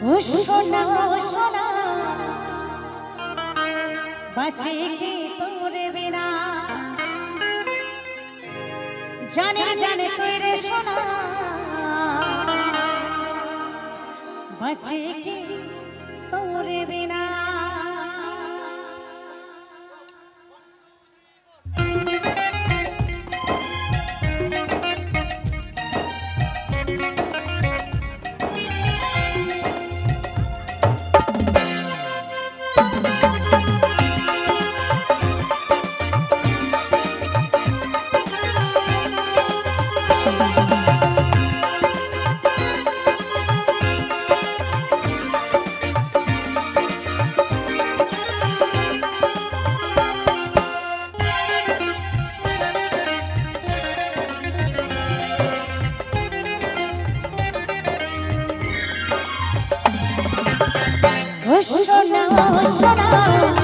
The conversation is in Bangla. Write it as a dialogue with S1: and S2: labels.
S1: সোনা সোনা বাঁচে কি তোরে বিনা জানে জানে তেরে সোনা বাঁচে কি রহস্য না